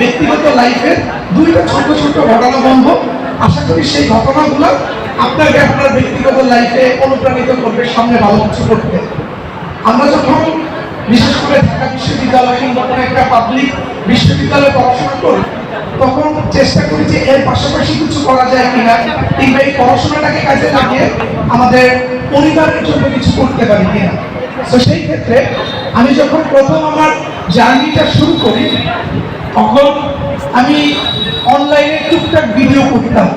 ব্যক্তিগত লাইফে দুইটা ছোট ছোট ঘটনা বলব। আশা করি সেই ঘটনাগুলো আপনাকে আপনার ব্যক্তিগত লাইফে অনুপ্রাণিত করবে, সামনে ভালো কিছু করতে। আমরা যখন বিশেষ করে ঢাকা বিশ্ববিদ্যালয় কিংবা একটা পাবলিক বিশ্ববিদ্যালয়ে পড়াশোনা করি, তখন চেষ্টা করি যে এর পাশাপাশি কিছু করা যায় কিনা, কিংবা এই পড়াশোনাটাকে কাজে লাগিয়ে আমাদের পরিবারের জন্য কিছু করতে পারি কিনা। তো সেই ক্ষেত্রে আমি যখন প্রথম আমার জার্নিটা শুরু করি। তখন আমি অনলাইনে টুকটাক ভিডিও করতাম।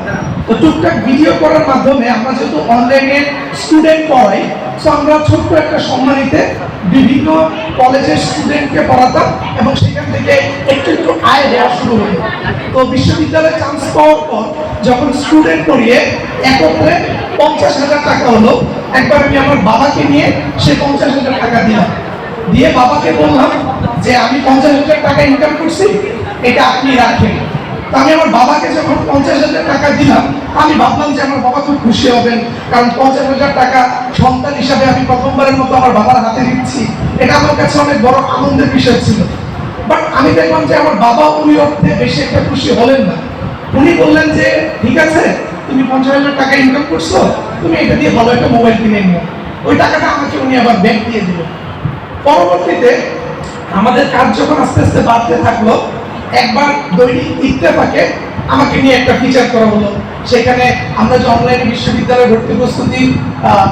তো টুকটাক ভিডিও করার মাধ্যমে আমরা যেহেতু অনলাইনে স্টুডেন্ট পড়াই তো আমরা ছোট্ট একটা সম্মানিতে বিভিন্ন কলেজের স্টুডেন্টকে পড়াতাম এবং সেখান থেকে একটু একটু আয় দেওয়া শুরু হলো তো বিশ্ববিদ্যালয়ে চান্স পাওয়ার পর যখন স্টুডেন্ট পড়িয়ে একত্রে পঞ্চাশ হাজার টাকা হলো, একবার আমি আমার বাবাকে নিয়ে সে পঞ্চাশ হাজার টাকা দিলাম। দিয়ে বাবাকে বললাম যে, আমি পঞ্চাশ হাজার টাকা ইনকাম করছি, এটা আপনি রাখেন। তো আমি আমার বাবাকে যখন পঞ্চাশ হাজার টাকা দিলাম, আমি ভাবলাম যে আমার বাবা খুব খুশি হবেন, কারণ পঞ্চাশ হাজার টাকা সন্তান হিসাবে আমি প্রথমবারের মতো আমার বাবার হাতে দিচ্ছি। এটা আমার কাছে অনেক বড় আনন্দের বিষয় ছিল। বাট আমি দেখলাম যে আমার বাবা উনি অর্থে বেশি একটা খুশি হলেন না। উনি বললেন যে, ঠিক আছে, তুমি পঞ্চাশ হাজার টাকা ইনকাম করছ, তুমি এটা দিয়ে ভালো একটা মোবাইল কিনে নিও। ওই টাকাটা আমাকে উনি আবার ব্যাংক দিয়ে দিল পরবর্তীতে আমাদের কাজ যখন আস্তে আস্তে বাড়তে থাকল, একবার দৈনিক ইত্তেফাকে আমাকে নিয়ে একটা ফিচার করা হলো। সেখানে আমরা যে অনলাইন বিশ্ববিদ্যালয়ে ভর্তি প্রস্তুতি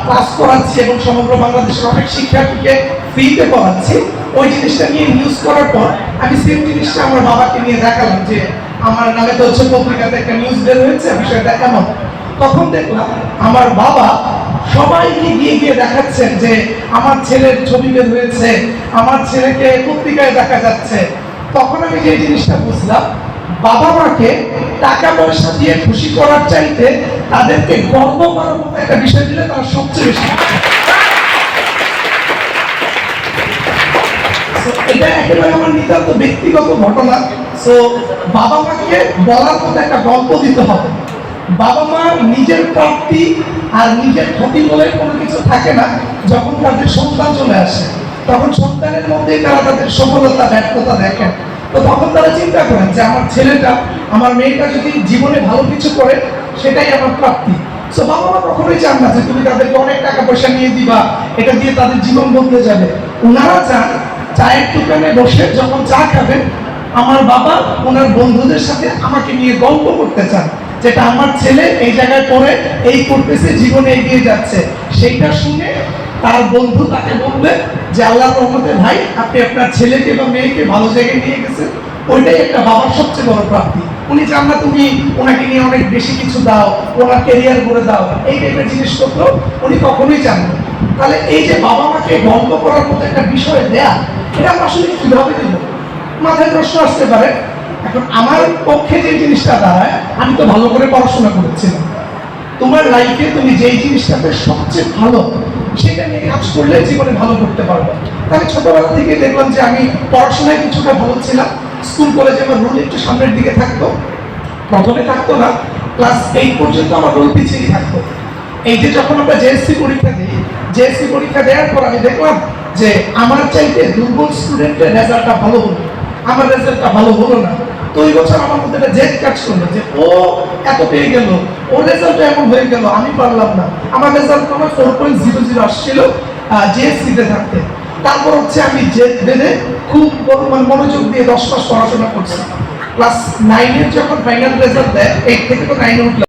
ক্লাস করাচ্ছি এবং সমগ্র বাংলাদেশের অনেক শিক্ষার্থীকে ফ্রিতে পড়াচ্ছি, ওই জিনিসটা নিয়ে নিউজ করার পর আমি সেম জিনিসটা আমার বাবাকে নিয়ে দেখালাম যে, আমার নামে তো হচ্ছে পত্রিকাতে একটা নিউজ বের হয়েছে, বিষয়টা এমন। তখন দেখলাম আমার বাবা সবাইকে গিয়ে গিয়ে দেখাচ্ছেন যে আমার ছেলের ছবি বের হয়েছে, আমার ছেলেকে পত্রিকায় দেখা যাচ্ছে। তখন আমি যে জিনিসটা বুঝলাম, বাবা মাকে টাকা পয়সা দিয়ে খুশি করার চাইতে তাদেরকে গর্ব করার মতো একটা বিষয় দিলে তারা সবচেয়ে বেশি এটা একেবারে আমার নিতান্ত ব্যক্তিগত ঘটনা। সো বাবা মাকে বলার মতো একটা গল্প দিতে হবে। বাবা মা নিজের প্রাপ্তি আর নিজের ক্ষতি বলে কোনো কিছু থাকে না। যখন তাদের সন্তান চলে আসে, তখন সন্তানের মধ্যে তারা তাদের সফলতা, ব্যর্থতা দেখেন তো তখন তারা চিন্তা করেন যে আমার ছেলেটা, আমার মেয়েটা যদি জীবনে ভালো কিছু করে, সেটাই আমার প্রাপ্তি। সো বাবা মা কখনোই চান না যে তুমি তাদেরকে অনেক টাকা পয়সা নিয়ে দিবা, এটা দিয়ে তাদের জীবন বদলে যাবে। ওনারা চান চায়ের দোকানে বসে যখন চা খাবেন, আমার বাবা ওনার বন্ধুদের সাথে আমাকে নিয়ে গল্প করতে চান। যেটা আমার ছেলে এই জায়গায় পড়ে, এই করতেছে, জীবনে এগিয়ে যাচ্ছে। সেইটা শুনে তার বন্ধু তাকে বলবে যে, আল্লাহ রহমতে ভাই, আপনি আপনার ছেলেকে বা মেয়েকে ভালো জায়গায় নিয়ে গেছেন। ওইটাই একটা বাবার সবচেয়ে বড় প্রাপ্তি। উনি চান না তুমি ওনাকে নিয়ে অনেক বেশি কিছু দাও, ওনার ক্যারিয়ার করে দাও, এই টাইপের জিনিসপত্র উনি কখনোই চান না। তাহলে এই যে বাবা মাকে বন্ধ করার মতো একটা বিষয় দেয়া, এটা আমরা আসলে কীভাবে দেব? মাথায় প্রশ্ন আসতে পারে এখন আমার পক্ষে যে জিনিসটা দাঁড়ায়, আমি তো ভালো করে পড়াশোনা করেছিলাম। তোমার লাইফে তুমি যেই জিনিসটাতে সবচেয়ে ভালো, সেটা নিয়ে কাজ করলে জীবনে ভালো করতে পারবে। তাহলে ছোটবেলা থেকে দেখলাম যে আমি পড়াশোনায় কিছুটা ভালো ছিলাম। স্কুল, কলেজে আমার রোল একটু সামনের দিকে থাকতো। প্রথমে থাকতো না ক্লাস এইট পর্যন্ত আমার রোল পিছিয়ে থাকতো। এই যে যখন আমরা জেএসসি পরীক্ষা দিই জেএসসি পরীক্ষা দেওয়ার পর আমি দেখলাম যে আমার চাইতে দুর্বল স্টুডেন্টের রেজাল্টটা ভালো হলো। আমার রেজাল্টটা ভালো হলো না। ওই বছর আমার মধ্যে একটা জেদ কাজ করল যে, ও, এত পেয়ে গেল রেজাল্ট এমন হয়ে গেল, আমি পারলাম না। আমার রেজাল্ট আমার ফোর পয়েন্ট জিরো জিরো আসছিল জিএসসিতে থাকতে। তারপর হচ্ছে আমি জেদ বেঁধে খুব মানে মনোযোগ দিয়ে দশ মাস পড়াশোনা করছি। ক্লাস নাইনের যখন ফাইনাল রেজাল্ট দেয় এইট থেকে তো নাইনে উঠলাম।